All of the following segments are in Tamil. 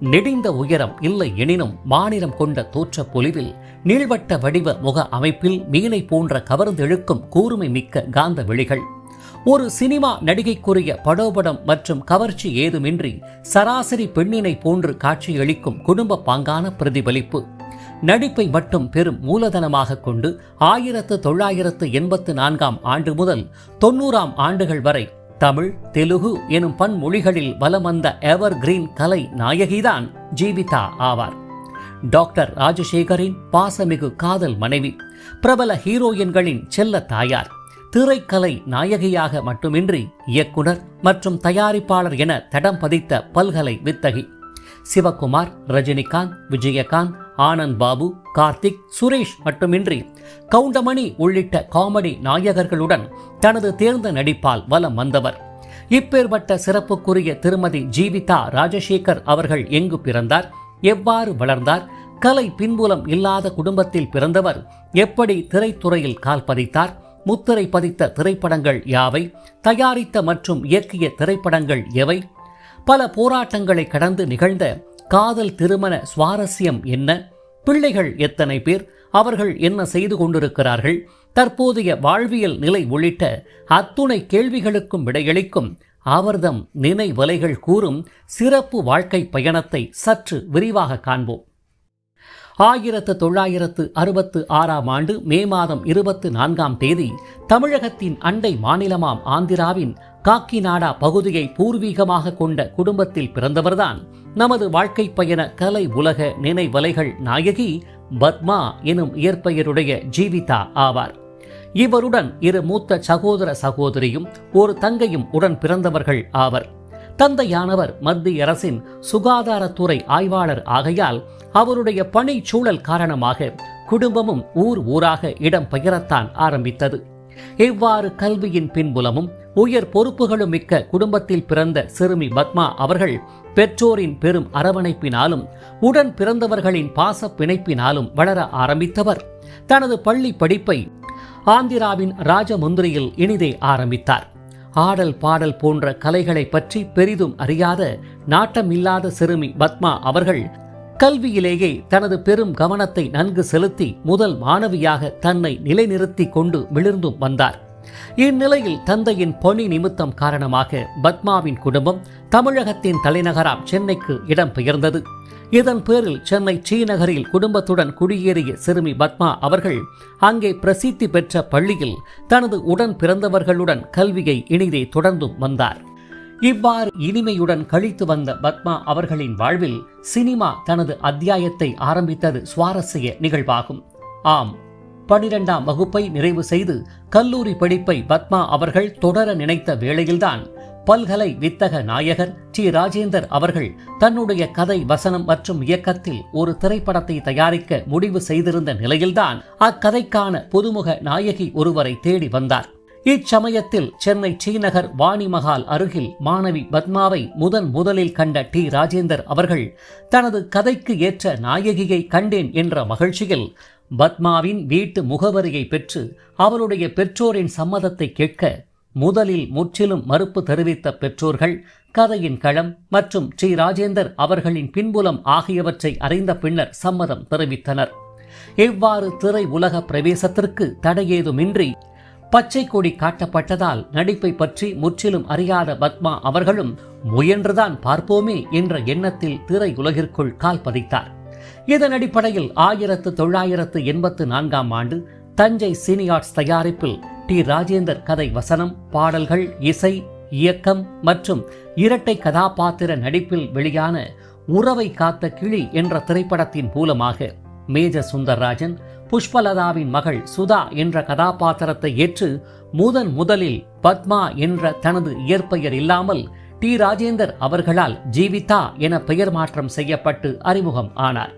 நெடிந்த உயரம் இல்லை எனினும் மாநிலம் கொண்ட தோற்ற பொலிவில் நீள்வட்ட வடிவ முக அமைப்பில் மீனை போன்ற கவர்ந்தெழுக்கும் கூர்மை மிக்க காந்த வெளிகள். ஒரு சினிமா நடிகைக்குரிய படோபடம் மற்றும் கவர்ச்சி ஏதுமின்றி சராசரி பெண்ணினை போன்று காட்சியளிக்கும் குடும்ப பாங்கான பிரதிபலிப்பு. நடிப்பை மட்டும் பெரும் மூலதனமாக கொண்டு ஆயிரத்து தொள்ளாயிரத்து எண்பத்து நான்காம் ஆண்டு முதல் தொன்னூறாம் ஆண்டுகள் வரை தமிழ் தெலுகு எனும் பன்மொழிகளில் வலம் வந்த எவர் கிரீன் கலை நாயகிதான் ஜீவிதா ஆவார். டாக்டர் ராஜசேகரின் பாசமிகு காதல் மனைவி பிரபல ஹீரோயின்களின் செல்ல தாயார் திரைக்கலை நாயகியாக மட்டுமின்றி இயக்குனர் மற்றும் தயாரிப்பாளர் என தடம் பதித்த பல்கலை வித்தகி. சிவகுமார் ரஜினிகாந்த் விஜயகாந்த் ஆனந்த் பாபு கார்த்திக் சுரேஷ் மட்டுமின்றி கவுண்டமணி உள்ளிட்ட காமெடி நாயகர்களுடன் தனது தேர்ந்த நடிப்பால் வலம் வந்தவர். இப்பேற்பட்ட சிறப்புக்குரிய திருமதி ஜீவிதா ராஜசேகர் அவர்கள் எங்கு பிறந்தார் எவ்வாறு வளர்ந்தார் கலை பின்புலம் இல்லாத குடும்பத்தில் பிறந்தவர் எப்படி திரைத்துறையில் கால் பதித்தார் முத்திரை பதித்த திரைப்படங்கள் யாவை தயாரித்த மற்றும் இயக்கிய திரைப்படங்கள் எவை பல போராட்டங்களை கடந்து நிகழ்ந்த காதல் திருமண சுவாரஸ்யம் என்ன? பிள்ளைகள் எத்தனை பேர்? அவர்கள் என்ன செய்து கொண்டிருக்கிறார்கள்? தற்போதைய வாழ்வியல் நிலை உள்ளிட்ட அத்துணை கேள்விகளுக்கும் விடையளிக்கும் அவர்தம் நினைவலைகள் கூறும் சிறப்பு வாழ்க்கை பயணத்தை சற்று விரிவாக காண்போம். ஆயிரத்து தொள்ளாயிரத்து அறுபத்து ஆறாம் ஆண்டு மே மாதம் இருபத்து நான்காம் தேதி தமிழகத்தின் அண்டை மாநிலமாம் ஆந்திராவின் காக்கிநாடா பகுதியை பூர்வீகமாக கொண்ட குடும்பத்தில் பிறந்தவர்தான் நமது வாழ்க்கை பயண கலை உலக நினைவலைகள் நாயகி பத்மா எனும் இயற்பெயருடைய ஜீவிதா ஆவார். இவருடன் இரு மூத்த சகோதர சகோதரியும் ஒரு தங்கையும் உடன் பிறந்தவர்கள் ஆவர். தந்தையானவர் மத்திய அரசின் சுகாதாரத்துறை ஆய்வாளர் ஆகையால் அவருடைய பணி சூழல் காரணமாக குடும்பமும் ஊர் ஊராக இடம் பெயரத்தான் ஆரம்பித்தது. இவ்வாறு கல்வியின் பின்புலமும் உயர் பொறுப்புகளும் மிக்க குடும்பத்தில் பிறந்த சிறுமி பத்மா அவர்கள் பெற்றோரின் பெரும் அரவணைப்பினாலும் உடன் பிறந்தவர்களின் பாச பிணைப்பினாலும் வளர ஆரம்பித்தவர். தனது பள்ளி படிப்பை ஆந்திராவின் ராஜமுந்திரியில் இனிதே ஆரம்பித்தார். ஆடல் பாடல் போன்ற கலைகளை பற்றி பெரிதும் அறியாத நாட்டமில்லாத சிறுமி பத்மா அவர்கள் கல்வியிலேயே தனது பெரும் கவனத்தை நன்கு செலுத்தி முதல் மாணவியாக தன்னை நிலைநிறுத்தி கொண்டு மிளிர்ந்தும் வந்தார். இந்நிலையில் தந்தையின் பணி நிமித்தம் காரணமாக பத்மாவின் குடும்பம் தமிழகத்தின் தலைநகராம் சென்னைக்கு இடம்பெயர்ந்தது. இதன் பேரில் சென்னை ஸ்ரீநகரில் குடும்பத்துடன் குடியேறிய சிறுமி பத்மா அவர்கள் அங்கே பிரசித்தி பெற்ற பள்ளியில் தனது உடன் பிறந்தவர்களுடன் கல்வியை இனிதே தொடர்ந்தும் வந்தார். இவ்வாறு இனிமையுடன் கழித்து வந்த பத்மா அவர்களின் வாழ்வில் சினிமா தனது அத்தியாயத்தை ஆரம்பித்தது சுவாரஸ்ய நிகழ்வாகும். ஆம் பனிரெண்டாம் வகுப்பை நிறைவு செய்து கல்லூரி படிப்பை பத்மா அவர்கள் தொடர நினைத்த வேளையில்தான் பல்கலை வித்தக நாயகர் டி. ராஜேந்தர் அவர்கள் தன்னுடைய கதை வசனம் மற்றும் இயக்கத்தில் ஒரு திரைப்படத்தை தயாரிக்க முடிவு செய்திருந்த நிலையில்தான் அக்கதைக்கான புதுமுக நாயகி ஒருவரை தேடி வந்தார். இச்சமயத்தில் சென்னை ஸ்ரீநகர் வாணிமகால் அருகில் மாணவி பத்மாவை முதன் முதலில் கண்ட டி. ராஜேந்தர் அவர்கள் தனது கதைக்கு ஏற்ற நாயகியை கண்டேன் என்ற மகிழ்ச்சியில் பத்மாவின் வீட்டு முகவரியை பெற்று அவளுடைய பெற்றோரின் சம்மதத்தை கேட்க முதலில் முற்றிலும் மறுப்பு தெரிவித்த பெற்றோர்கள் கதையின் களம் மற்றும் ஸ்ரீ ராஜேந்தர் அவர்களின் பின்புலம் ஆகியவற்றை அறிந்த பின்னர் சம்மதம் தெரிவித்தனர். இவ்வாறு திரை உலக பிரவேசத்திற்கு தடையேதுமின்றி பச்சை கொடி காட்டப்பட்டதால் நடிப்பை பற்றி முற்றிலும் அறியாத பத்மா அவர்களும் முயன்றுதான் பார்ப்போமே என்ற எண்ணத்தில் திரை உலகிற்குள் கால் பதித்தார். இதன் அடிப்படையில் ஆயிரத்து தொள்ளாயிரத்து எண்பத்து நான்காம் ஆண்டு தஞ்சை சீனியார்ட்ஸ் தயாரிப்பில் டி. ராஜேந்தர் கதை வசனம் பாடல்கள் இசை இயக்கம் மற்றும் இரட்டை கதாபாத்திர நடிப்பில் வெளியான உறவை காத்த கிளி என்ற திரைப்படத்தின் மூலமாக மேஜர் சுந்தர்ராஜன் புஷ்பலதாவின் மகள் சுதா என்ற கதாபாத்திரத்தை ஏற்று முதன் முதலில் பத்மா என்ற தனது இயற்பெயர் இல்லாமல் டி. ராஜேந்தர் அவர்களால் ஜீவிதா என பெயர் மாற்றம் செய்யப்பட்டு அறிமுகம் ஆனார்.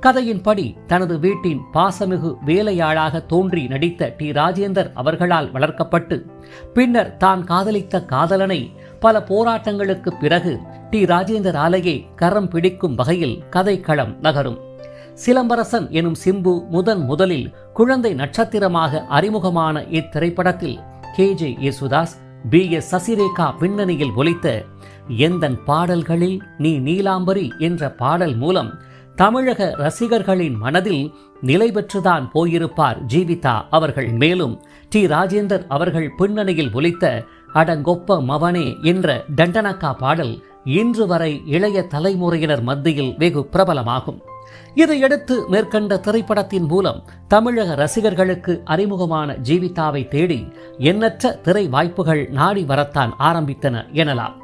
கதையின்படி தனது வீட்டின் பாசமிகு வேலையாளாக தோன்றி நடித்த டி. ராஜேந்தர் அவர்களால் வளர்க்கப்பட்டு பின்னர் தான் காதலித்த காதலனை பல போராட்டங்களுக்கு பிறகு டி. ராஜேந்தர் ஆலையை கரம் பிடிக்கும் வகையில் கதைக்களம் நகரும். சிலம்பரசன் எனும் சிம்பு முதன் முதலில் குழந்தை நட்சத்திரமாக அறிமுகமான இத்திரைப்படத்தில் K. J. Yesudas P. S. Sasirekha பின்னணியில் ஒலித்த எந்தன் பாடல்களில் நீ நீலாம்பரி என்ற பாடல் மூலம் தமிழக ரசிகர்களின் மனதில் நிலை பெற்றுதான் போயிருப்பார் ஜீவிதா அவர்கள். மேலும் டி. ராஜேந்தர் அவர்கள் பின்னணியில் ஒலித்த அடங்கொப்ப மவனே என்ற டண்டனக்கா பாடல் இன்று வரை இளைய தலைமுறையினர் மத்தியில் வெகு பிரபலமாகும். இதையடுத்து மேற்கண்ட திரைப்படத்தின் மூலம் தமிழக ரசிகர்களுக்கு அறிமுகமான ஜீவிதாவை தேடி எண்ணற்ற திரை வாய்ப்புகள் நாடி வரத்தான் ஆரம்பித்தன எனலாம்.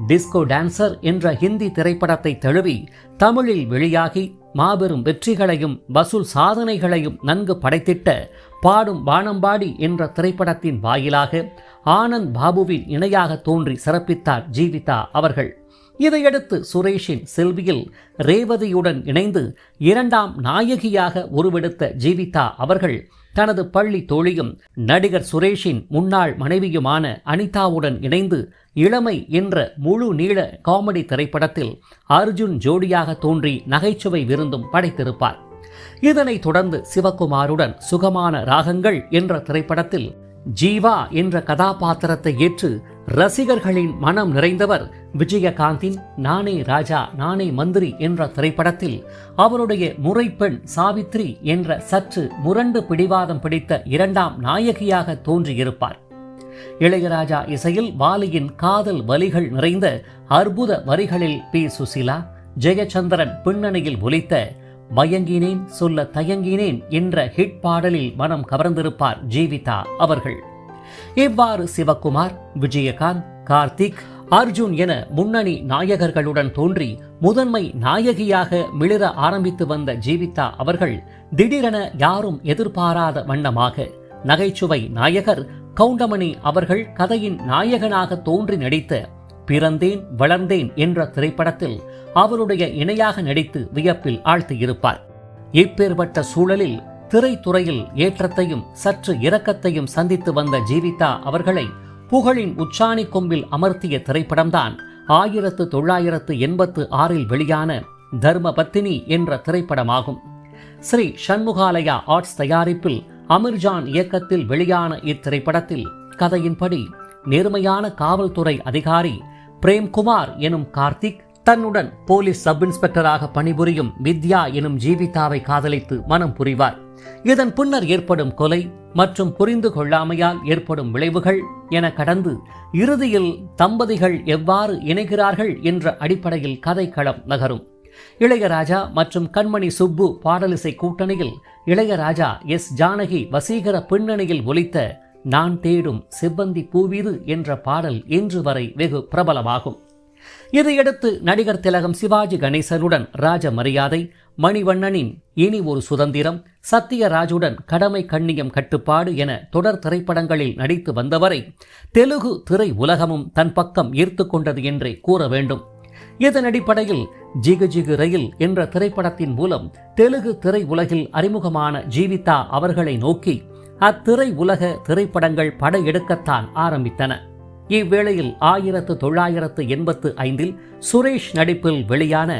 டிஸ்கோ டான்சர் என்ற ஹிந்தி திரைப்படத்தை தழுவி தமிழில் வெளியாகி மாபெரும் வெற்றிகளையும் வசூல் சாதனைகளையும் நன்கு படைத்திட்ட பாடும் வானம்பாடி என்ற திரைப்படத்தின் வாயிலாக ஆனந்த் பாபுவின் இணையாக தோன்றி சிறப்பித்தார் ஜீவிதா அவர்கள். இதையடுத்து சுரேஷின் செல்வியில் ரேவதியுடன் இணைந்து இரண்டாம் நாயகியாக உருவெடுத்த ஜீவிதா அவர்கள் தனது பள்ளி தோழியும் நடிகர் சுரேஷின் முன்னாள் மனைவியுமான அனிதாவுடன் இணைந்து இளமை என்ற முழு நீள காமெடி திரைப்படத்தில் அர்ஜுன் ஜோடியாக தோன்றி நகைச்சுவை விருந்தும் படைத்திருப்பார். இதனைத் தொடர்ந்து சிவகுமாருடன் சுகமான ராகங்கள் என்ற திரைப்படத்தில் ஜீவா என்ற கதாபாத்திரத்தை ஏற்று ரசிகர்களின் மனம் நிறைந்தவர் விஜயகாந்தின் நானே ராஜா நானே மந்திரி என்ற திரைப்படத்தில் அவருடைய முறைப்பெண் சாவித்ரி என்ற சற்று முரண்டு பிடிவாதம் பிடித்த இரண்டாம் நாயகியாக தோன்றியிருப்பார். இளையராஜா இசையில் வாலியின் காதல் வலிகள் நிறைந்த அற்புத வரிகளில் பி. சுசிலா ஜெயச்சந்திரன் பின்னணியில் ஒலித்த மயங்கினேன் சொல்ல தயங்கினேன் என்ற ஹிட் பாடலில் மனம் கவர்ந்திருப்பார் ஜீவிதா அவர்கள். இவ்வாறு சிவகுமார் விஜயகாந்த் கார்த்திக் அர்ஜுன் என முன்னணி நாயகர்களுடன் தோன்றி முதன்மை நாயகியாக மிளிர ஆரம்பித்து வந்த ஜீவிதா அவர்கள் திடீரென யாரும் எதிர்பாராத வண்ணமாக நகைச்சுவை நாயகர் கவுண்டமணி அவர்கள் கதையின் நாயகனாக தோன்றி நடித்த பிறந்தேன் வளர்ந்தேன் என்ற திரைப்படத்தில் அவருடைய இணையாக நடித்து வியப்பில் ஆழ்த்தியிருப்பார். இப்பேற்பட்ட சூழலில் திரைத்துறையில் ஏற்றத்தையும் சற்று இரக்கத்தையும் சந்தித்து வந்த ஜீவிதா அவர்களை புகழின் உச்சாணி கொம்பில் அமர்த்திய திரைப்படம்தான் ஆயிரத்து தொள்ளாயிரத்து எண்பத்து ஆறில் வெளியான தர்மபத்தினி என்ற திரைப்படமாகும். ஸ்ரீ சண்முகாலயா ஆர்ட்ஸ் தயாரிப்பில் அமிர்ஜான் இயக்கத்தில் வெளியான இத்திரைப்படத்தில் கதையின்படி நேர்மையான காவல்துறை அதிகாரி பிரேம்குமார் எனும் கார்த்திக் தன்னுடன் போலீஸ் சப் இன்ஸ்பெக்டராக பணிபுரியும் வித்யா எனும் ஜீவிதாவை காதலித்து மனம் புரிவார். இதன் பின்னர் ஏற்படும் கொலை மற்றும் புரிந்து கொள்ளாமையால் ஏற்படும் விளைவுகள் என கடந்து இறுதியில் தம்பதிகள் எவ்வாறு இணைகிறார்கள் என்ற அடிப்படையில் கதைக்களம் நகரும். இளையராஜா மற்றும் கண்மணி சுப்பு பாடலிசை கூட்டணியில் இளையராஜா எஸ். ஜானகி வசீகர பின்னணியில் ஒலித்த நான் தேடும் செவ்வந்தி பூவீது என்ற பாடல் இன்று வரை வெகு பிரபலமாகும். இதையடுத்து நடிகர் திலகம் சிவாஜி கணேசனுடன் ராஜ மரியாதை மணிவண்ணனின் இனி ஒரு சுதந்திரம் சத்யராஜுடன் கடமை கண்ணியம் கட்டுப்பாடு என தொடர் திரைப்படங்களில் நடித்து வந்தவரை தெலுகு திரை உலகமும் தன் பக்கம் ஈர்த்து கொண்டது என்றே கூற வேண்டும். இதன் அடிப்படையில் ஜிகு ஜிகு ரயில் என்ற திரைப்படத்தின் மூலம் தெலுகு திரை உலகில் அறிமுகமான ஜீவிதா அவர்களை நோக்கி அத்திரை உலக திரைப்படங்கள் படையெடுக்கத்தான் ஆரம்பித்தன. இவ்வேளையில் ஆயிரத்து தொள்ளாயிரத்து எண்பத்து ஐந்தில் சுரேஷ் நடிப்பில் வெளியான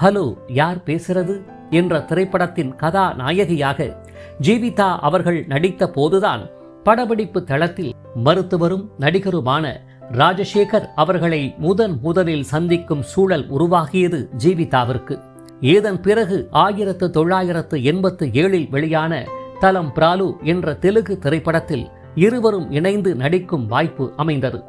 ஹலோ யார் பேசுறது? என்ற திரைப்படத்தின் கதாநாயகியாக ஜீவிதா அவர்கள் நடித்த போதுதான் படப்பிடிப்பு தளத்தில் மருத்துவரும் நடிகருமான ராஜசேகர் அவர்களை முதன் முதலில் சந்திக்கும் சூழல் உருவாகியது ஜீவிதாவிற்கு. இதன் பிறகு ஆயிரத்து தொள்ளாயிரத்து எண்பத்து ஏழில் வெளியான தலம் பிராலு என்ற தெலுங்கு திரைப்படத்தில் இருவரும் இணைந்து நடிக்கும் வாய்ப்பு அமைந்தது.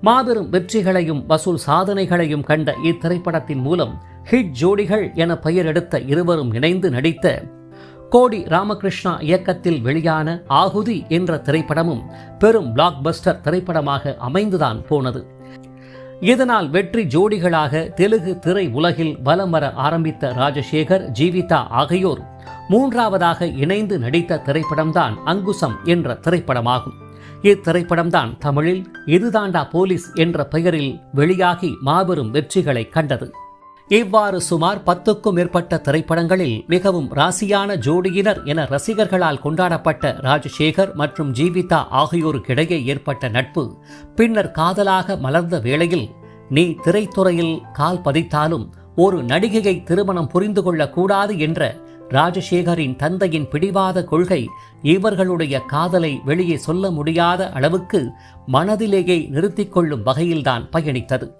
மாபெரும் வெற்றிகளையும் வசூல் சாதனைகளையும் கண்ட இத்திரைப்படத்தின் மூலம் ஹிட் ஜோடிகள் என பெயர் எடுத்த இருவரும் இணைந்து நடித்த கோடி ராமகிருஷ்ணா இயக்கத்தில் வெளியான ஆகுதி என்ற திரைப்படமும் பெரும் பிளாக்பஸ்டர் திரைப்படமாக அமைந்துதான் போனது. இதனால் வெற்றி ஜோடிகளாக தெலுங்கு திரை உலகில் வலம் வர ஆரம்பித்த ராஜசேகர் ஜீவிதா ஆகியோர் மூன்றாவதாக இணைந்து நடித்த திரைப்படம்தான் அங்குசம் என்ற திரைப்படமாகும். இத்திரைப்படம்தான் தமிழில் இதுதாண்டா போலீஸ் என்ற பெயரில் வெளியாகி மாபெரும் வெற்றிகளை கண்டது. இவ்வாறு சுமார் பத்துக்கும் மேற்பட்ட திரைப்படங்களில் மிகவும் ராசியான ஜோடியினர் என ரசிகர்களால் கொண்டாடப்பட்ட ராஜசேகர் மற்றும் ஜீவிதா ஆகியோருக்கிடையே ஏற்பட்ட நட்பு பின்னர் காதலாக மலர்ந்த வேளையில் நீ திரைத்துறையில் கால் பதித்தாலும் ஒரு நடிகையை திருமணம் புரிந்து கொள்ளக்கூடாது என்ற ராஜசேகரின் தந்தையின் பிடிவாத கொள்கை இவர்களுடைய காதலை வெளியே சொல்ல முடியாத அளவுக்கு மனதிலேயே நிறுத்திக் கொள்ளும் வகையில்தான் பயணித்தது.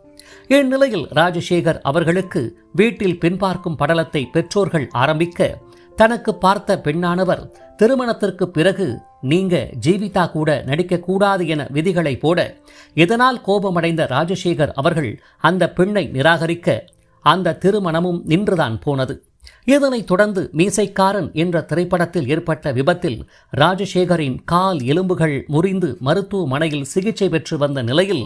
இந்நிலையில் ராஜசேகர் அவர்களுக்கு வீட்டில் பின்பார்க்கும் படலத்தை பெற்றோர்கள் ஆரம்பிக்க தனக்கு பார்த்த பெண்ணானவர் திருமணத்திற்கு பிறகு நீங்க ஜீவிதா கூட நடிக்கக்கூடாது என விதிகளை போட இதனால் கோபமடைந்த ராஜசேகர் அவர்கள் அந்த பெண்ணை நிராகரிக்க அந்த திருமணமும் நின்றுதான் போனது. இதனைத் தொடர்ந்து மீசைக்காரன் என்ற திரைப்படத்தில் ஏற்பட்ட விபத்தில் ராஜசேகரின் கால் எலும்புகள் முறிந்து மருத்துவமனையில் சிகிச்சை பெற்று வந்த நிலையில்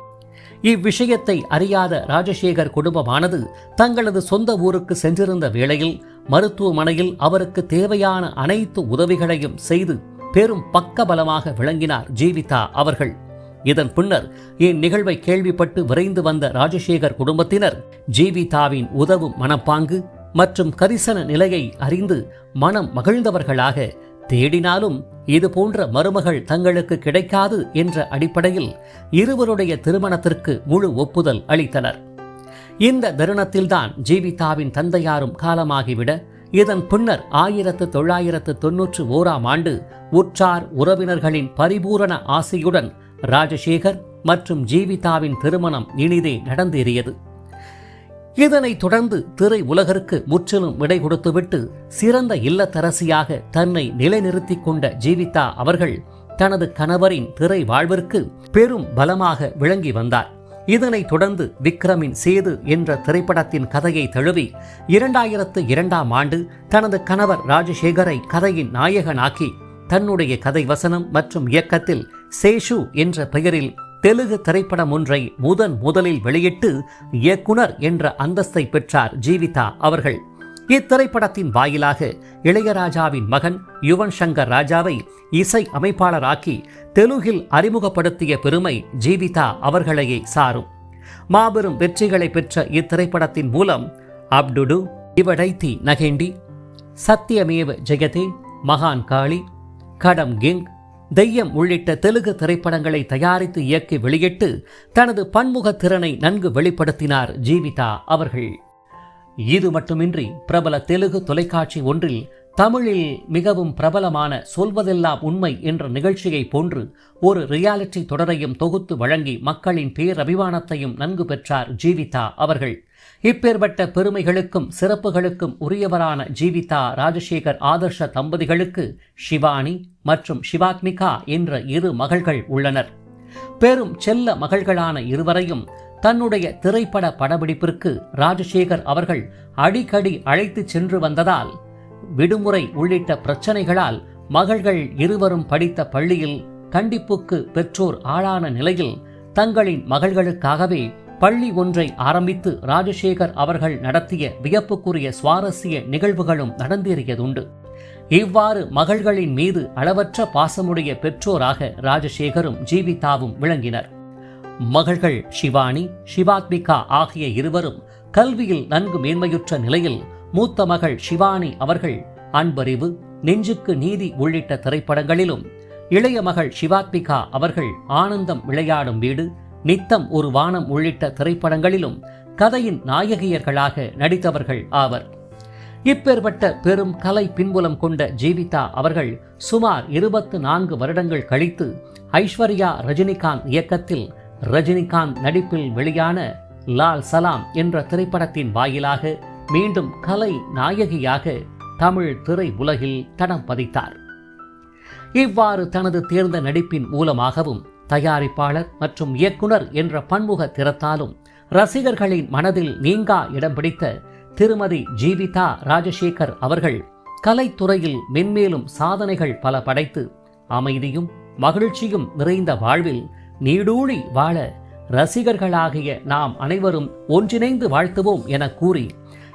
இவ்விஷயத்தை அறியாத ராஜசேகர் குடும்பமானது தங்களது சொந்த ஊருக்கு சென்றிருந்த வேளையில் மருத்துவமனையில் அவருக்கு தேவையான அனைத்து உதவிகளையும் செய்து பெரும் பக்கபலமாக விளங்கினார் ஜீவிதா அவர்கள். இதன் பின்னர் இந்நிகழ்வை கேள்விப்பட்டு விரைந்து வந்த ராஜசேகர் குடும்பத்தினர் ஜீவிதாவின் உதவும் மனப்பாங்கு மற்றும் கரிசன நிலையை அறிந்து மனம் மகிழ்ந்தவர்களாக தேடினாலும் இது போன்ற மருமகள் தங்களுக்கு கிடைக்காது என்ற அடிப்படையில் இருவருடைய திருமணத்திற்கு முழு ஒப்புதல் அளித்தனர். இந்த தருணத்தில்தான் ஜீவிதாவின் தந்தையாரும் காலமாகிவிட இதன் பின்னர் ஆயிரத்து தொள்ளாயிரத்து தொன்னூற்று ஓராம் ஆண்டு உற்றார் உறவினர்களின் பரிபூரண ஆசையுடன் ராஜசேகர் மற்றும் ஜீவிதாவின் திருமணம் இனிதே நடந்தேறியது. இதனைத் தொடர்ந்து திரை உலகிற்கு முற்றிலும் விடை கொடுத்துவிட்டு சிறந்த இல்லத்தரசியாக தன்னை நிலைநிறுத்திக் கொண்ட ஜீவிதா அவர்கள் தனது கணவரின் திரை வாழ்விற்கு பெரும் பலமாக விளங்கி வந்தார். இதனைத் தொடர்ந்து விக்ரமின் சேது என்ற திரைப்படத்தின் கதையை தழுவி இரண்டாயிரத்து இரண்டாம் ஆண்டு தனது கணவர் ராஜசேகரை கதையின் நாயகனாக்கி தன்னுடைய கதை வசனம் மற்றும் இயக்கத்தில் சேஷு என்ற பெயரில் தெலுங்கு திரைப்படம் ஒன்றை முதன் முதலில் வெளியிட்டு இயக்குனர் என்ற அந்தஸ்தை பெற்றார் ஜீவிதா அவர்கள். இத்திரைப்படத்தின் வாயிலாக இளையராஜாவின் மகன் யுவன் சங்கர் ராஜாவை இசை அமைப்பாளராக்கி தெலுங்கில் அறிமுகப்படுத்திய பெருமை ஜீவிதா அவர்களையே சாரும். மாபெரும் வெற்றிகளை பெற்ற இத்திரைப்படத்தின் மூலம் அப்டுடு இவடைத்தி நகேண்டி சத்தியமேவ ஜெயதே மகான் காளி கடம் கிங் தெய்யம் உள்ளிட்ட தெலுங்கு திரைப்படங்களை தயாரித்து இயக்கி வெளியிட்டு தனது பன்முக திறனை நன்கு வெளிப்படுத்தினார் ஜீவிதா அவர்கள். இது மட்டுமின்றி பிரபல தெலுங்கு தொலைக்காட்சி ஒன்றில் தமிழில் மிகவும் பிரபலமான சொல்வதெல்லாம் உண்மை என்ற நிகழ்ச்சியை போன்று ஒரு ரியாலிட்டி தொடரையும் தொகுத்து வழங்கி மக்களின் பேரபிமானத்தையும் நன்கு பெற்றார் ஜீவிதா அவர்கள். இப்பேற்பட்ட பெருமைகளுக்கும் சிறப்புகளுக்கும் உரியவரான ஜீவிதா ராஜசேகர் ஆதர்ஷ தம்பதிகளுக்கு ஷிவானி மற்றும் ஷிவாத்மிகா என்ற இரு மகள்கள் உள்ளனர். பெரும் செல்ல மகள்களான இருவரையும் தன்னுடைய திரைப்பட படப்பிடிப்பிற்கு ராஜசேகர் அவர்கள் அடிக்கடி அழைத்து சென்று வந்ததால் விடுமுறை உள்ளிட்ட பிரச்சனைகளால் மகள்கள் இருவரும் படித்த பள்ளியில் கண்டிப்புக்கு பெற்றோர் ஆளான நிலையில் தங்களின் மகள்களுக்காகவே பள்ளி ஒன்றை ஆரம்பித்து ராஜசேகர் அவர்கள் நடத்திய வியப்புக்குரிய சுவாரஸ்ய நிகழ்வுகளும் நடந்தேறியதுண்டு. இவ்வாறு மகள்களின் மீது அளவற்ற பாசமுடைய பெற்றோராக ராஜசேகரும் ஜீவிதாவும் விளங்கினர். மகள்கள் சிவானி சிவாத்மிகா ஆகிய இருவரும் கல்வியில் நன்கு மேன்மையுற்ற நிலையில் மூத்த மகள் சிவானி அவர்கள் அன்பறிவு நெஞ்சுக்கு நீதி உள்ளிட்ட திரைப்படங்களிலும் இளைய மகள் சிவாத்மிகா அவர்கள் ஆனந்தம் விளையாடும் வீடு நித்தம் ஒரு வானம் உள்ளிட்ட திரைப்படங்களிலும் கதையின் நாயகியர்களாக நடித்தவர்கள் ஆவர். இப்பேற்பட்ட பெரும் கலை பின்புலம் கொண்ட ஜீவிதா அவர்கள் சுமார் இருபத்து நான்கு வருடங்கள் கழித்து ஐஸ்வர்யா ரஜினிகாந்த் இயக்கத்தில் ரஜினிகாந்த் நடிப்பில் வெளியான லால் சலாம் என்ற திரைப்படத்தின் வாயிலாக மீண்டும் கலை நாயகியாக தமிழ் திரை உலகில் தடம் பதித்தார். இவ்வாறு தனது தேர்ந்த நடிப்பின் மூலமாகவும் தயாரிப்பாளர் மற்றும் இயக்குனர் என்ற பன்முக திறத்தாலும் ரசிகர்களின் மனதில் நீங்கா இடம் பிடித்த திருமதி ஜீவிதா ராஜசேகர் அவர்கள் கலைத்துறையில் மென்மேலும் சாதனைகள் பல படைத்து அமைதியும் மகிழ்ச்சியும் நிறைந்த வாழ்வில் நீடூழி வாழ ரசிகர்களாகிய நாம் அனைவரும் ஒன்றிணைந்து வாழ்த்துவோம் என கூறி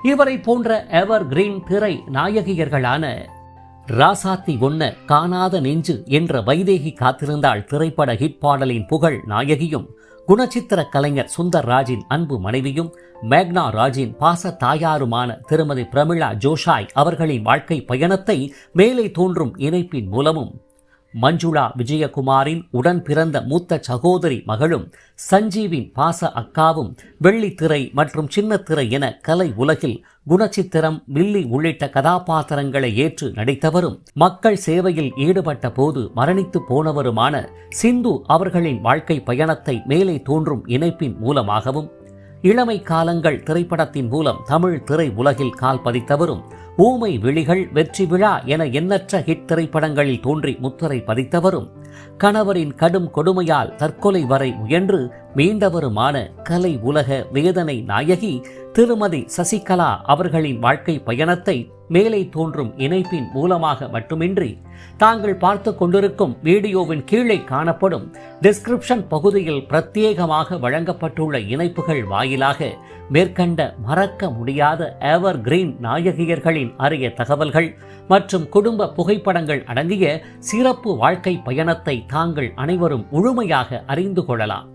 இவரை போன்ற எவர் கிரீன் திரை நாயகியர்களான ராசாத்தி ஒன்ன காணாத நெஞ்சு என்ற வைதேகி காத்திருந்தாள் திரைப்பட ஹிட் பாடலின் புகழ் நாயகியும் குணச்சித்திர கலைஞர் சுந்தர் ராஜின் அன்பு மனைவியும் மேக்னா ராஜின் பாச தாயாருமான திருமதி பிரமிளா ஜோஷாய் அவர்களின் வாழ்க்கை பயணத்தை மேலே தோன்றும் இணைப்பின் மூலமும் மஞ்சுளா விஜயகுமாரின் உடன் பிறந்த மூத்த சகோதரி மகளும் சஞ்சீவின் பாச அக்காவும் வெள்ளித்திரை மற்றும் சின்னத்திரை என கலை உலகில் குணச்சித்திரம் வில்லி உள்ளிட்ட கதாபாத்திரங்களை ஏற்று நடித்தவரும் மக்கள் சேவையில் ஈடுபட்ட போது மரணித்து போனவருமான சிந்து அவர்களின் வாழ்க்கை பயணத்தை மேலே தோன்றும் இணைப்பின் மூலமாகவும் இளமை காலங்கள் திரைப்படத்தின் மூலம் தமிழ் திரை உலகில் கால் பதித்தவரும் ஊமை விழிகள் வெற்றி விழா என எண்ணற்ற ஹிட் திரைப்படங்களில் தோன்றி முத்திரை பதித்தவரும் கணவரின் கடும் கொடுமையால் தற்கொலை வரை முயன்று மீண்டவருமான கலை உலக வேதனை நாயகி திருமதி சசிகலா அவர்களின் வாழ்க்கை பயணத்தை மேலே தோன்றும் இணைப்பின் மூலமாக மட்டுமின்றி தாங்கள் பார்த்து கொண்டிருக்கும் வீடியோவின் கீழே காணப்படும் டிஸ்கிரிப்ஷன் பகுதியில் பிரத்யேகமாக வழங்கப்பட்டுள்ள இணைப்புகள் வாயிலாக மேற்கண்ட மறக்க முடியாத எவர் கிரீன் நாயகியர்களின் அரிய தகவல்கள் மற்றும் குடும்ப புகைப்படங்கள் அடங்கிய சிறப்பு வாழ்க்கை பயணத்தை தாங்கள் அனைவரும் முழுமையாக அறிந்து கொள்ளலாம்.